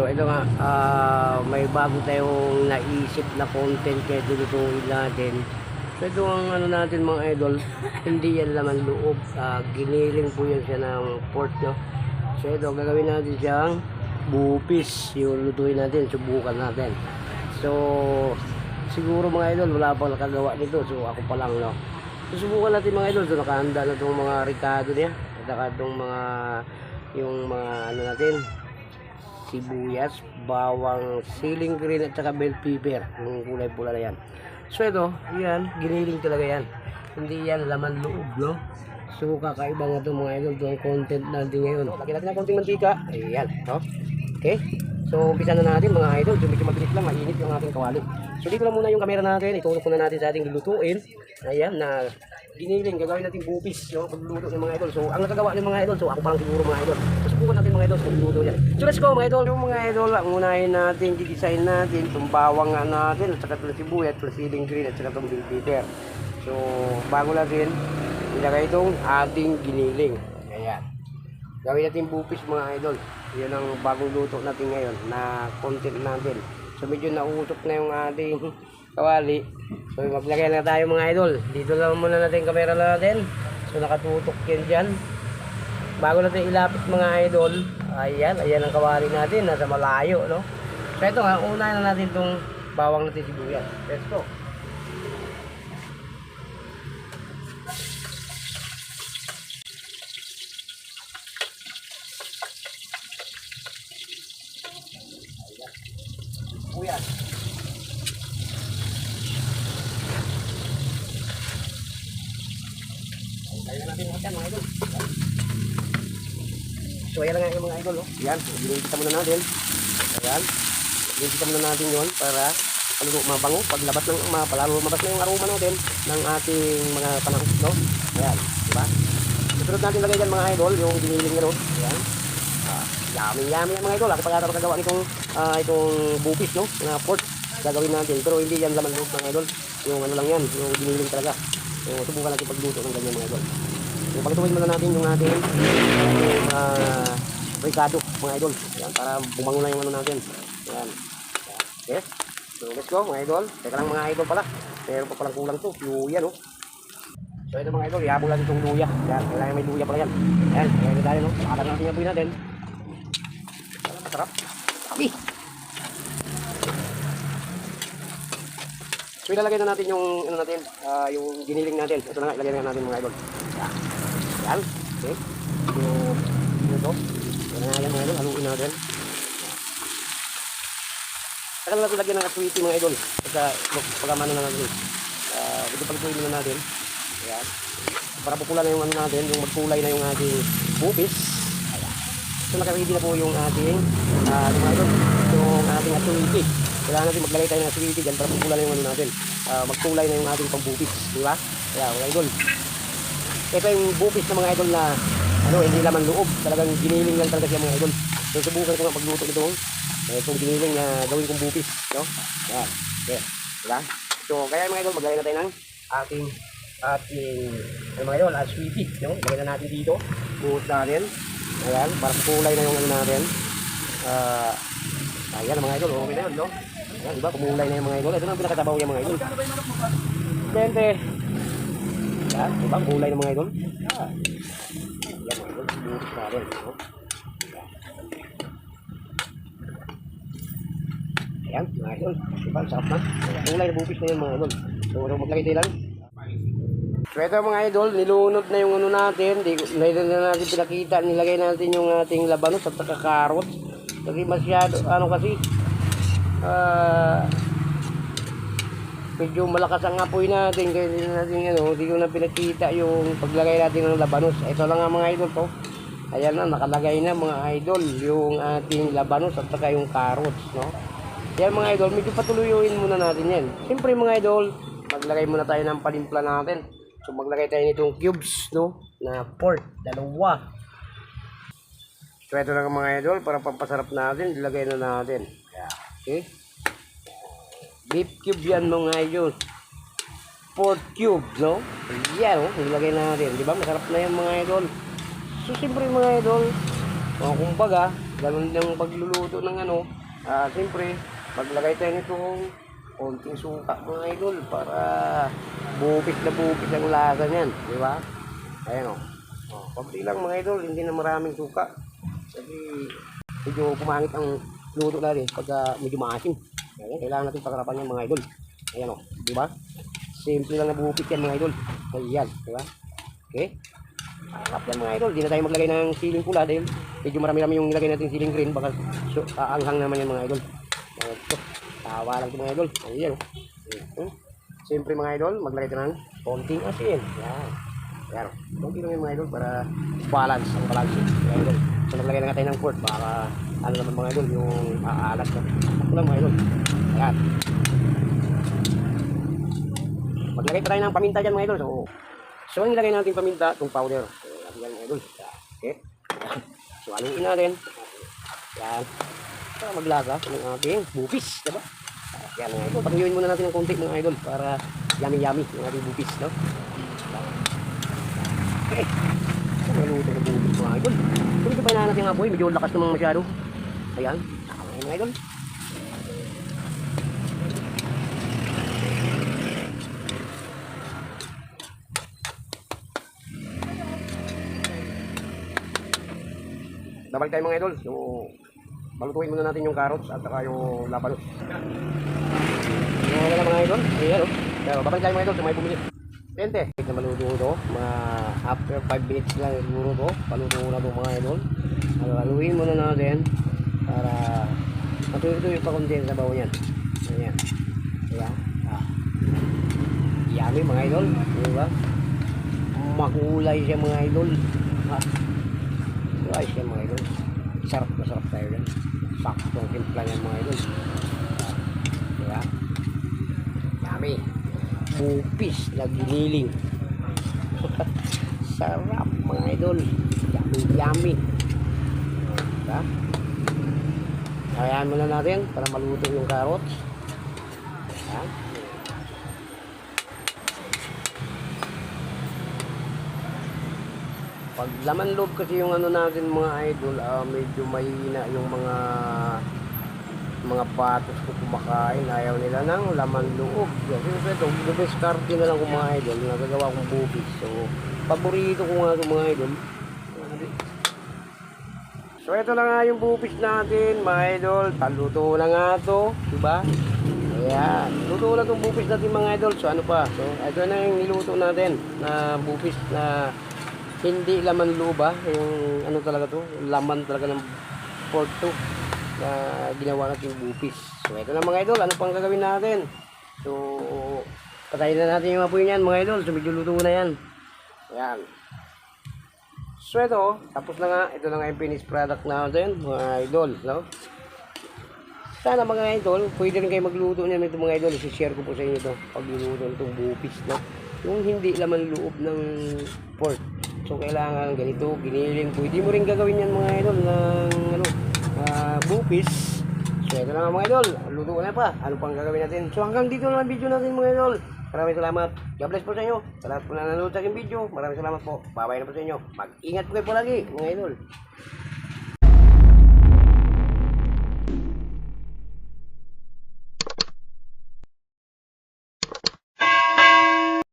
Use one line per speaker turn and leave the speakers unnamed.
So ito nga, ah, may bago tayong naisip na content kaya dulutuin natin. So ito ang ano natin mga idol, hindi yan laman loob. Ah, giniling po yan siya ng pork no. So ito, gagawin natin siyang bupis. Yung lutuin natin, subukan natin. So, siguro mga idol, wala pang nakagawa nito. So ako pa lang no. So, subukan natin mga idol. So nakahanda na itong mga ricado niya. At saka itong mga, yung mga ano natin, sibuyas, bawang, siling green at saka bell pepper. Yung kulay pula na yan. So ito, yan, giniling talaga yan. Hindi yan laman loob, no? So kakaiba nga itong mga idol, itong content natin ngayon. Lagyan natin ng konting mantika. Ayan, no? Okay? So umpisa na natin mga idol, so medyo mabilis lang, mainit yung ating kawali. So dito lang muna yung camera natin, itulog muna natin sa ating lulutuin. Ayan, na giniling, gagawin natin bupis, no? Pagluluto ng mga idol. So ang nagagawa ng mga idol, so ako pa lang siguro mga idol. So subukan natin mga idol, luluto yan. So let's go mga idol. Yung mga idol, ang unahin natin, gigisahin natin, itong bawang nga natin, at saka itong sibuyat, plus siling green, at saka itong bell pepper. So bago natin, ilagay itong ating giniling. Ayan. Gawin natin bupis mga idol. Yan ang bagong luto natin ngayon na content natin. So medyo nauusok na yung ating kawali. So maglagay na tayo mga idol. Dito lang muna natin yung camera natin. So nakatutok yan dyan. Bago natin ilapit mga idol, ayan, ayan ang kawali natin, nasa malayo, no? So ito nga, unahin na natin itong bawang natin sibuyas. Let's go. Sibuyas. Kaya natin yan mga idol. So ayan na nga yung mga idol. Oh. Yan, ginigita muna natin. Ayan. Ginigita muna natin yon para paluto mabango. Paglabas ng mapalalo lumabas na yung aroma natin ng ating mga panahon. No? Ayan. Diba? Susunod natin lagay dyan mga idol, yung giniling nyo. Ayan. Ah, yummy yummy mga idol. Ako pa yata magagawa nitong, ah, itong bupis, no? Na pork gagawin natin. Pero hindi yan laman loob mga idol. Yung ano lang yan, yung giniling talaga. So, subukan natin pagluto ng ganyan mga idol. Pagtuwin muna natin yung ating uh, ricado mga idol. Yan, para bumango na yung ano natin. Yan. Okay. So, let's go mga idol. Teka lang mga idol pala. Pero pa palang kulang to. Luya no. So, ito mga idol. Iabong natin itong luya. Yan. Kailangan may luya pala yan. Yan. Kaya tayo no. Pakatan natin yung natin. Masarap. Sabi. So ilalagay na natin yung ano natin, ah, yung giniling natin. Ito na nga, ilagay na natin mga idol. Yan. Yan. Okay. Yung ano to. Yan na nga yan mga idol. Haluin natin. Saka na natin lagyan ng aswiti mga idol. Pagka pagkamano na natin. Uh, ito pagtuloy na natin. Yan. Para pupula na yung ano natin, yung magkulay na yung ating bupis. Ayan. So naka-ready na po yung ating uh, mga idol, yung ating aswiti. Kailangan natin maglagay tayo ng aswiti dyan para pupula na yung ano natin. Ah, magkulay na yung ating pambupis. Di ba? Kaya mga idol. Ito yung bupis ng mga idol na ano, hindi laman loob. Talagang giniling lang talaga siya mga idol. So subukan ko nga pagluto nito. Eh, itong giniling na gawin kong bupis. No? Yan. Okay. Diba? So kaya mga idol, maglagay na tayo ng ating ating ano mga idol, aswiti. No? Lagay na natin dito. Buhos natin. Ayan, para kulay na yung ano natin. Ah, ayan mga idol, okay na yun, no? Ayan, diba? Kumulay na yung mga idol. Ito na ang pinakatabaw yung mga idol. Siyempre, yan, diba? Kulay ng mga idol. Yan, yan mga idol. Buhos natin, no? Ayan, mga idol. Diba? Sarap na. Kulay na bupis na yun mga idol. So, so maglagay tayo lang. So ito mga idol, nilunod na yung ano natin, di, hindi na natin pinakita, nilagay natin yung ating labanos at saka. Kasi masyado, ano kasi, ah, medyo malakas ang apoy natin, kaya hindi na natin, ano, hindi ko na pinakita yung paglagay natin ng labanos. Ito lang nga mga idol to. Ayan na, nakalagay na mga idol, yung ating labanos at saka yung carrots, no? Yan mga idol, medyo patuluyuin muna natin yan. Siyempre mga idol, maglagay muna tayo ng palimpla natin. So maglagay tayo nitong cubes, no? Na pork, dalawa. So ito lang mga idol, para pampasarap natin, ilagay na natin. Okay? Beef cube yan mga idol. Pork cube, no? Yan, oh, ilagay na natin. Di ba? Masarap na yan mga idol. So siyempre mga idol, oh, kumbaga, ganun yung pagluluto ng ano. Ah, siyempre, maglagay tayo nitong konting suka mga idol para bupit na bupit ang lasa niyan, di ba? Ayan o. Oh, konti lang mga idol, hindi na maraming suka. Kasi medyo pumangit ang luto natin pagka medyo maasim. Ayan, kailangan natin pakarapan yan mga idol. Ayan o, di ba? Simple lang na bupit yan mga idol. Ayan, di ba? Okay? Harap yan mga idol. Di na tayo maglagay ng siling pula dahil medyo marami-rami yung nilagay natin siling green. Baka so, aanghang naman yan mga idol. Ito. Tawa lang ito mga idol. Ayan. Hmm. Siyempre mga idol, maglagay tayo ng konting asin. Yan. Yan. Konti lang yan mga idol para balance ang balance. Mga idol. So maglagay na nga tayo ng quart para ano naman mga idol yung aalat na. Ako lang mga idol. Ayan. Maglagay pa tayo ng paminta dyan mga idol. So, so ang ilagay natin paminta, itong powder. So, yan mga idol. Okay. So, aluin natin. Yan. Para maglasa ng ating bupis. Diba? Yan mga idol. Pagiyuin muna natin ng konti mga idol para yummy-yummy yung ating bupis. No? Okay. So, maluto ng bupis mga idol. So, ito pa natin nga po. Medyo lakas naman masyado. Ayan. Ayan mga idol. Babalik tayo mga idol. So, balutuin muna natin yung carrots at saka yung labanos. Yung mga idol. Ayan o. Pero babalik tayo mga idol sa may bumili. Tente. Na maluto ito. Mga after 5 minutes lang siguro to. Paluto na ito mga idol. Haluin muna natin para matuloy pa kundi sa bawo niyan. Ayan. Ayan. Ah. Yummy mga idol. Di ba? Makulay siya mga idol. Ah. Ayos yan mga idol. Sarap na sarap tayo yan. Saktong timpla yan mga idol. Diba? Yummy. Bupis na giniling. sarap mga idol. Yummy yummy. Diba? Kayaan muna natin para maluto yung carrots. Diba? Pag laman loob kasi yung ano natin mga idol, ah, medyo mahina yung mga mga patos ko kumakain. Ayaw nila ng laman loob. Kasi ito, dumiskarte na lang kung mga idol. Nagagawa kong bubis. So, paborito ko nga itong mga idol. So, ito na nga yung bubis natin, mga idol. Taluto na nga ito. Diba? Ayan. Luto na itong bupis natin mga idol. So ano pa? So ito na yung niluto natin na bupis na hindi laman luba. Yung ano talaga to? Laman talaga ng pork to na ginawa natin yung bupis. So ito na mga idol. Ano pang gagawin natin? So patayin na natin yung apoy niyan mga idol. So medyo luto na yan. Ayan. So ito, tapos na nga. Ito na nga yung finished product natin mga idol. No? Sana mga idol, pwede rin kayo magluto niyan ito mga idol. I-share ko po sa inyo ito. Pagluluto nitong bupis na. Yung hindi laman loob ng pork. So kailangan ganito, giniling. Pwede mo rin gagawin yan mga idol ng ano, ah, bupis. So ito na nga mga idol, luto ko na pa. Ano pang gagawin natin? So hanggang dito na ang video natin mga idol. Maraming salamat. God bless po sa inyo. Sa po na nanonood sa aking video. Maraming salamat po. Babay na po sa inyo. Mag-ingat po kayo po lagi mga idol.